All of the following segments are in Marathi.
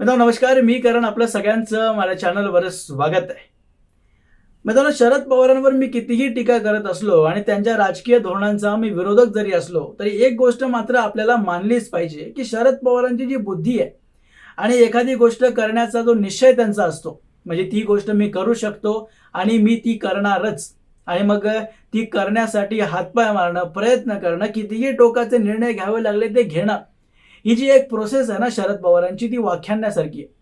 मित्रांनो नमस्कार. मी करण. आपलं सगळ्यांचं माझ्या चॅनलवर स्वागत आहे. मित्रांनो शरद पवारांवर मी कितीही टीका करत असलो आणि त्यांच्या राजकीय धोरणांचा मी विरोधक जरी असलो तरी एक गोष्ट मात्र आपल्याला मानलीच पाहिजे की शरद पवारांची जी बुद्धी आहे आणि एखादी गोष्ट करण्याचा जो निश्चय त्यांचा असतो म्हणजे ती गोष्ट मी करू शकतो आणि मी ती करणारच. आणि मग ती करण्यासाठी हातपाय मारणं प्रयत्न करणं कितीही टोकाचे निर्णय घ्यावे लागले ते घेणं ही जी एक प्रोसेस आहे ना शरद पवारांची ती व्याख्यानासारखी आहे.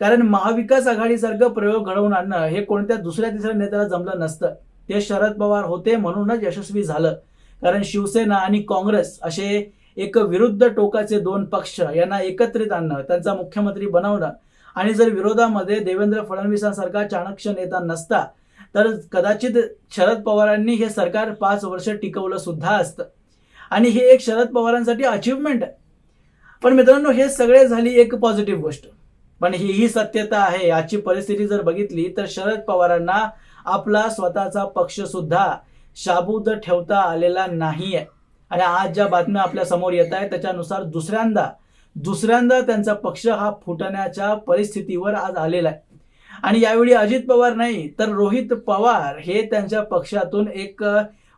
कारण महाविकास आघाडीसारखं प्रयोग घडवून आणणं हे कोणत्या दुसऱ्या तिसऱ्या नेत्याला जमलं नसतं. ते शरद पवार होते म्हणूनच यशस्वी झालं. कारण शिवसेना आणि काँग्रेस असे एक विरुद्ध टोकाचे दोन पक्ष यांना एकत्रित आणणं त्यांचा मुख्यमंत्री बनवणं आणि जर विरोधामध्ये देवेंद्र फडणवीसांसारखा चाणक्य नेता नसता तर कदाचित शरद पवारांनी हे सरकार पाच वर्ष टिकवलं सुद्धा असतं. आणि हे एक शरद पवारांसाठी अचीवमेंट आहे. पण मित्रांनो हे सगळे झाली एक पॉझिटिव्ह गोष्ट. पण ही ही सत्यता आहे. आजची परिस्थिती जर बघितली तर शरद पवारांना आपला स्वतःचा पक्ष सुद्धा शाबूत ठेवता आलेला नाही आहे आणि आज ज्या बातम्या आपल्यासमोर येत आहेत त्याच्यानुसार दुसऱ्यांदा दुसऱ्यांदा त्यांचा पक्ष हा फुटण्याच्या परिस्थितीवर आज आलेला आहे. आणि यावेळी अजित पवार नाही तर रोहित पवार हे त्यांच्या पक्षातून एक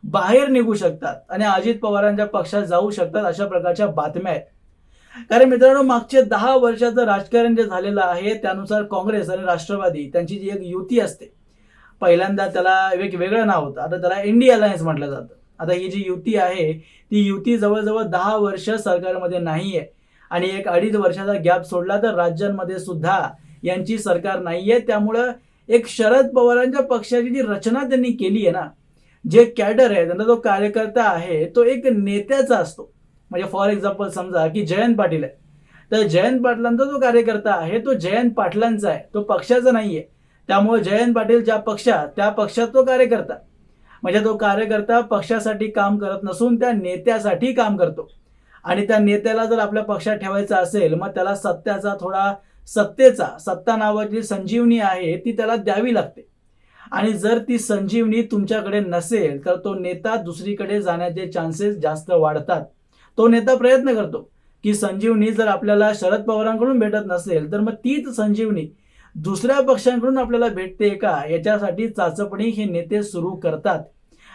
बाहेर निघू शकतात. आणि अजित पवारांच्या पक्षात जाऊ शकतात अशा प्रकारच्या बातम्या आहेत. कारण मित्रांनो मागचे दहा वर्षाचं राजकारण जे झालेलं आहे त्यानुसार काँग्रेस आणि राष्ट्रवादी त्यांची जी एक युती असते पहिल्यांदा त्याला एक वेगळं नाव होतं. आता त्याला इंडिया अलायन्स म्हटलं जातं. आता ही जी युती आहे ती युती जवळजवळ दहा वर्ष सरकारमध्ये नाही आहे आणि एक अडीच वर्षाचा गॅप सोडला तर राज्यांमध्ये सुद्धा यांची सरकार नाहीये. त्यामुळं एक शरद पवारांच्या पक्षाची जी रचना त्यांनी केली आहे ना जे कॅडर आहे त्यांचा जो कार्यकर्ता आहे तो एक नेत्याचा असतो. म्हणजे फॉर एक्झाम्पल समजा की जयंत पाटील आहे. तर जयंत पाटलांचा जो कार्यकर्ता आहे तो जयंत पाटलांचा आहे. तो पक्षाचा नाहीये. त्यामुळे जयंत पाटील ज्या पक्षात त्या पक्षात तो कार्यकर्ता. म्हणजे तो कार्यकर्ता पक्षासाठी काम करत नसून त्या नेत्यासाठी काम करतो. आणि त्या नेत्याला जर आपल्या पक्षात ठेवायचा असेल मग त्याला सत्याचा थोडा सत्तेचा सत्ता नावाची संजीवनी आहे ती त्याला द्यावी लागते. आणि जर ती संजीवनी तुमच्याकडे नसेल तर तो नेता दुसरीकडे जाण्याचे चान्सेस जास्त वाढतात. तो नेता प्रयत्न करतो की संजीवनी जर आपल्याला शरद पवारांकडून भेटत नसेल तर मग तीच संजीवनी दुसऱ्या पक्षांकडून आपल्याला भेटते का? याच्यासाठी चाचपणी हे नेते सुरू करतात.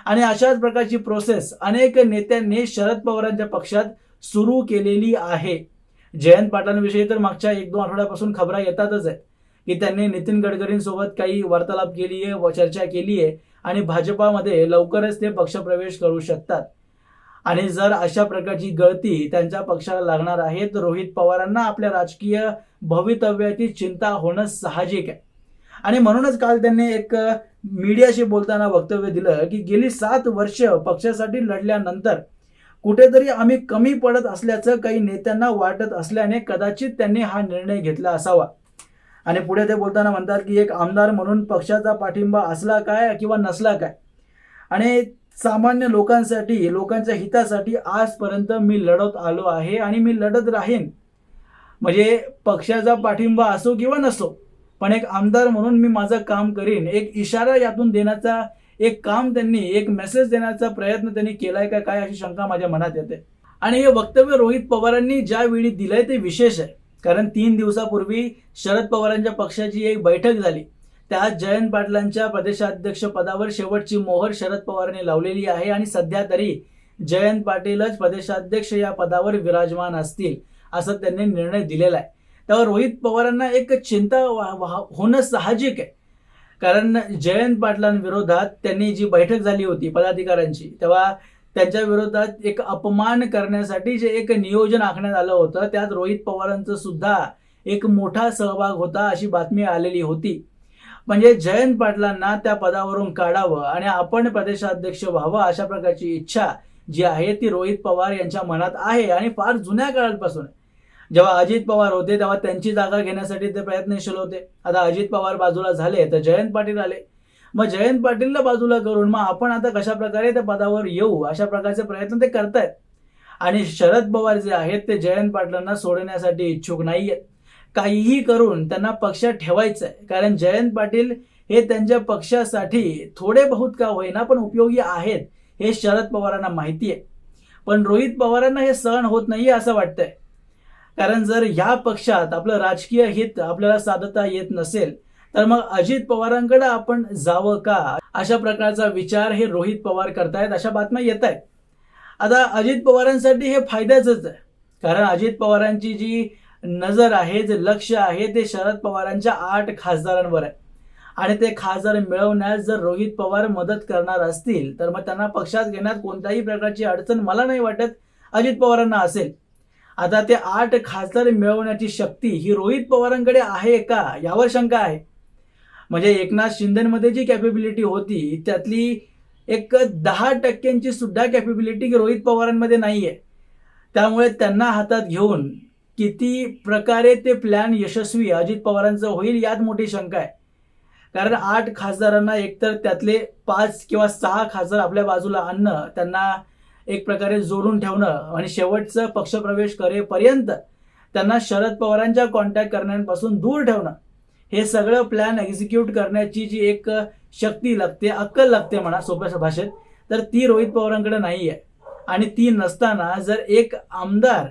आणि अशाच प्रकारची प्रोसेस अनेक नेत्यांनी शरद पवारांच्या पक्षात सुरू केलेली आहे. जयंत पाटलांविषयी तर मागच्या एक दोन आठवड्यापासून खबरा येतातच आहे की त्यांनी नितीन गडकरींसोबत काही वार्तालाप केली आहे व चर्चा केली आहे आणि भाजपामध्ये लवकरच ते पक्षप्रवेश करू शकतात. आणि जर अशा प्रकारची गळती त्यांच्या पक्षाला लागणार आहे तर रोहित पवारांना आपल्या राजकीय भवितव्याची चिंता होणं साहजिक आहे. आणि म्हणूनच काल त्यांनी एक मीडियाशी बोलताना वक्तव्य दिलं की गेली सात वर्ष पक्षासाठी लढल्यानंतर कुठेतरी आम्ही कमी पडत असल्याचं काही नेत्यांना वाटत असल्याने कदाचित त्यांनी हा निर्णय घेतला असावा. आणि पुढे ते बोलताना म्हणतात की एक आमदार म्हणून पक्षाचा पाठिंबा असला काय किंवा नसला काय. आणि सामान्य लोकांसाठी लोकांच्या हितासाठी आजपर्यंत मी लढत आलो आहे आणि मी लढत राहीन. म्हणजे पक्षाचा पाठिंबा असो किंवा नसो पण एक आमदार म्हणून मी माझं काम करीन. एक इशारा यातून देण्याचा एक काम त्यांनी एक मेसेज देण्याचा प्रयत्न त्यांनी केलाय का काय अशी शंका माझ्या मनात येते. आणि हे वक्तव्य रोहित पवारांनी ज्या वेळी दिलंय ते विशेष आहे. कारण तीन दिवसापूर्वी शरद पवारांच्या पक्षाची एक बैठक झाली. त्यात जयंत पाटलांच्या प्रदेशाध्यक्ष पदावर शेवटची मोहर शरद पवारांनी लावलेली आहे आणि सध्या तरी जयंत पाटीलच प्रदेशाध्यक्ष या पदावर विराजमान असतील असं त्यांनी निर्णय दिलेला आहे. त्यावर रोहित पवारांना एक चिंता वा- होणं साहजिक आहे. कारण जयंत पाटलांविरोधात त्यांनी जी बैठक झाली होती पदाधिकाऱ्यांची तेव्हा त्यांच्या विरोधात एक अपमान करण्यासाठी जे एक नियोजन आखण्यात आलं होतं त्यात रोहित पवारांचं सुद्धा एक मोठा सहभाग होता अशी बातमी आलेली होती. म्हणजे जयंत पाटलांना त्या पदावरून काढावं आणि आपण प्रदेशाध्यक्ष व्हावं अशा प्रकारची इच्छा जी आहे ती रोहित पवार यांच्या मनात आहे आणि फार जुन्या काळापासून आहे. जेव्हा अजित पवार होते तेव्हा त्यांची जागा घेण्यासाठी ते प्रयत्नशील होते. आता अजित पवार बाजूला झाले तर जयंत पाटील आले. मग जयंत पाटीलला बाजूला करून मग आपण आता कशा प्रकारे त्या पदावर येऊ अशा प्रकारचे प्रयत्न ते करतायत. आणि शरद पवार जे आहेत ते जयंत पाटलांना सोडण्यासाठी इच्छुक नाहीयेत. काहीही करून त्यांना पक्षात ठेवायचं आहे कारण जयंत पाटील हे त्यांच्या पक्षासाठी थोडे बहुत का होईना पण उपयोगी आहेत हे शरद पवारांना माहिती आहे. पण रोहित पवारांना हे सहन होत नाहीये असं वाटतंय. कारण जर या पक्षात आपलं राजकीय हित आपल्याला साधता येत नसेल तर मग अजित पवारांकडे आपण जावं का? अशा प्रकारचा विचार हे रोहित पवार करतायत अशा बातम्या येत आहेत आता अजित पवारांसाठी हे फायद्याचंच आहे. कारण अजित पवारांची जी नजर आहे जे लक्ष आहे ते शरद पवारांच्या आठ खासदारांवर आहे. आणि ते खासदार मिळवण्यास जर रोहित पवार मदत करणार असतील तर मग त्यांना पक्षात घेण्यात कोणत्याही प्रकारची अडचण मला नाही वाटत अजित पवारांना असेल. आता ते आठ खासदार मिळवण्याची शक्ती ही रोहित पवारांकडे आहे का यावर शंका आहे. म्हणजे एकनाथ शिंदेमध्ये जी कॅपेबिलिटी होती त्यातली एक दहा टक्क्यांची सुद्धा कॅपेबिलिटी रोहित पवारांमध्ये नाही आहे त्यामुळे त्यांना हातात घेऊन किती प्रकारे ते प्लॅन यशस्वी अजित पवारांचं होईल यात मोठी शंका आहे. कारण आठ खासदारांना एकतर त्यातले पाच किंवा सहा खासदार आपल्या बाजूला आणणं त्यांना एक प्रकारे जोडून ठेवणं आणि शेवटचं पक्षप्रवेश करेपर्यंत त्यांना शरद पवारांच्या कॉन्टॅक्ट करण्यापासून दूर ठेवणं हे सगळं प्लॅन एक्झिक्यूट करण्याची जी एक शक्ती लागते अक्कल लागते म्हणा सोप्या भाषेत तर ती रोहित पवारांकडे नाही आहे आणि ती नसताना जर एक आमदार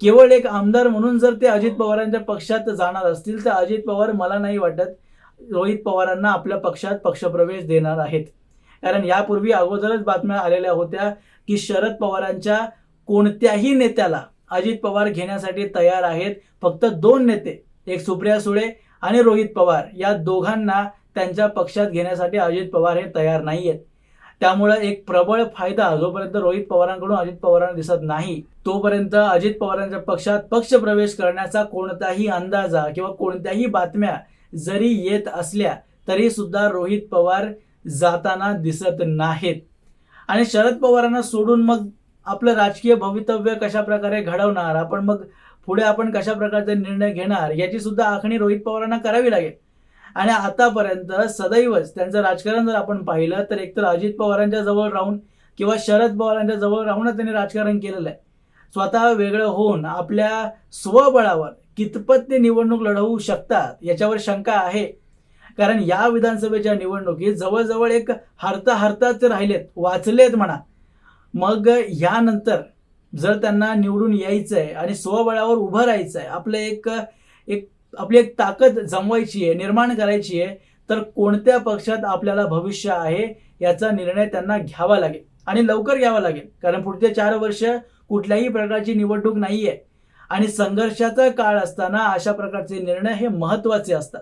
केवळ एक आमदार म्हणून जर ते अजित पवारांच्या पक्षात जाणार असतील तर अजित पवार मला नाही वाटत रोहित पवारांना आपल्या पक्षात पक्षप्रवेश देणार आहेत. कारण यापूर्वी अगोदरच बातम्या आलेल्या होत्या की शरद पवारांच्या कोणत्याही नेत्याला अजित पवार घेण्यासाठी तयार आहेत फक्त दोन नेते एक सुप्रिया सुळे आणि रोहित पवार. या दोघांना त्यांच्या पक्षात घेण्यासाठी अजित पवार हे तयार नाही आहेत त्यामुळे एक प्रबळ फायदा जोपर्यंत रोहित पवारांकडून अजित पवारांना दिसत नाही तोपर्यंत अजित पवारांच्या पक्षात पक्ष प्रवेश करण्याचा कोणताही अंदाजा किंवा कोणत्याही बातम्या जरी येत असल्या तरी सुद्धा रोहित पवार जाताना दिसत नाहीत. आणि शरद पवारांना सोडून मग आपलं राजकीय भवितव्य कशा प्रकारे घडवणार आपण मग पुढे आपण कशा प्रकारचे निर्णय घेणार याची सुद्धा आखणी रोहित पवारांना करावी लागेल. आणि आतापर्यंत सदैवच त्यांचं राजकारण जर आपण पाहिलं तर एकतर अजित पवारांच्या जवळ राहून किंवा शरद पवारांच्या जवळ राहूनच त्यांनी राजकारण केलेलं आहे. स्वतः वेगळं होऊन आपल्या स्वबळावर कितपत ते निवडणूक लढवू शकतात याच्यावर शंका आहे. कारण या विधानसभेच्या निवडणुकीत जवळजवळ एक हरता हरताच राहिलेत वाचलेत म्हणा. मग यानंतर जर त्यांना निवडून यायचं आहे आणि स्वबळावर उभं राहायचं आहे आपलं एक एक आपली एक ताकद जमवायची आहे निर्माण करायची आहे तर कोणत्या पक्षात आपल्याला भविष्य आहे याचा निर्णय त्यांना घ्यावा लागेल आणि लवकर घ्यावा लागेल. कारण पुढचे चार वर्ष कुठल्याही प्रकारची निवडणूक नाहीये. आणि संघर्षाचा काळ असताना अशा प्रकारचे निर्णय हे महत्त्वाचे असतात.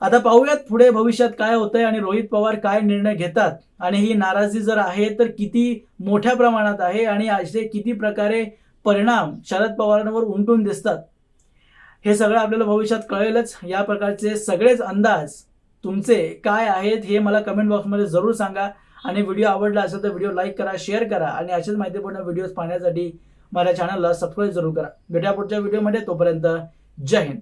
आता पाहूयात पुढे भविष्यात काय होतंय आणि रोहित पवार काय निर्णय घेतात. आणि ही नाराजी जर आहे तर किती मोठ्या प्रमाणात आहे आणि असे किती प्रकारे परिणाम शरद पवारांवर उमटून दिसतात. हे सगळं आपल्याला भविष्यात कळेलच. या प्रकारचे सगळेच अंदाज तुमचे काय आहेत हे मला कमेंट बॉक्समध्ये जरूर सांगा. आणि व्हिडिओ आवडला असेल तर व्हिडिओ लाईक करा शेअर करा आणि असेच माहितीपूर्ण व्हिडिओज पाहण्यासाठी माझ्या चॅनलला सबस्क्राईब जरूर करा. भेटा पुढच्या व्हिडिओमध्ये तोपर्यंत जय हिंद.